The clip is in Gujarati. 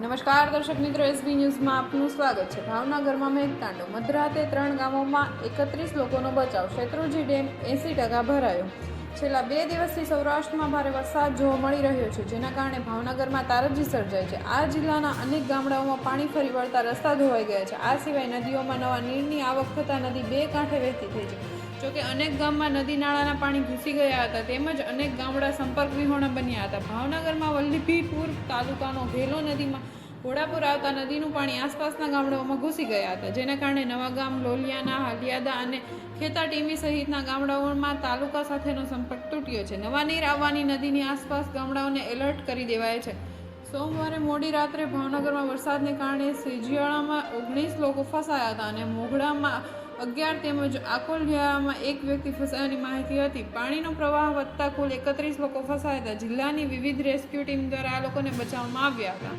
નમસ્કાર, દર્શક મિત્રો એસબી ન્યૂઝમાં આપનું સ્વાગત છે. ભાવનગરમાં મેઘતાંડો મધરાતે ત્રણ ગામોમાં એકત્રીસ લોકોનો બચાવ. શેત્રુજી ડેમ એંસી ટકા ભરાયો. છેલ્લા બે દિવસથી સૌરાષ્ટ્રમાં ભારે વરસાદ જોવા મળી રહ્યો છે, જેના કારણે ભાવનગરમાં તારજી સર્જાય છે. આ જિલ્લાના અનેક ગામડાઓમાં પાણી ફરી વળતા રસ્તા ધોવાઈ ગયા છે. આ સિવાય નદીઓમાં નવા નીરની આવક થતાં નદી બે કાંઠે વહેતી થઈ છે. જોકે અનેક ગામમાં નદી નાળાના પાણી ઘૂસી ગયા હતા, તેમજ અનેક ગામડા સંપર્ક વિહોણા બન્યા હતા. ભાવનગરમાં વલ્લભીપુર તાલુકાનો ભેલો નદીમાં ઘોડાપુર આવતા નદીનું પાણી આસપાસના ગામડાઓમાં ઘૂસી ગયા હતા. જેના કારણે નવા ગામ લોલિયાના, હાલિયાદા અને ખેતા ટીમી સહિતના ગામડાઓમાં તાલુકા સાથેનો સંપર્ક તૂટ્યો છે. નવા નીર આવવાની નદીની આસપાસ ગામડાઓને એલર્ટ કરી દેવાય છે. સોમવારે મોડી રાત્રે ભાવનગરમાં વરસાદને કારણે સેજિયાળામાં ઓગણીસ લોકો ફસાયા હતા અને મોગડામાં અગિયાર તેમજ આકોલિયામાં એક વ્યક્તિ ફસાયાની માહિતી હતી. પાણીનો પ્રવાહ વધતા કુલ એકત્રીસ લોકો ફસાયા હતા. જિલ્લાની વિવિધ રેસ્ક્યુ ટીમ દ્વારા આ લોકોને બચાવવામાં આવ્યા હતા.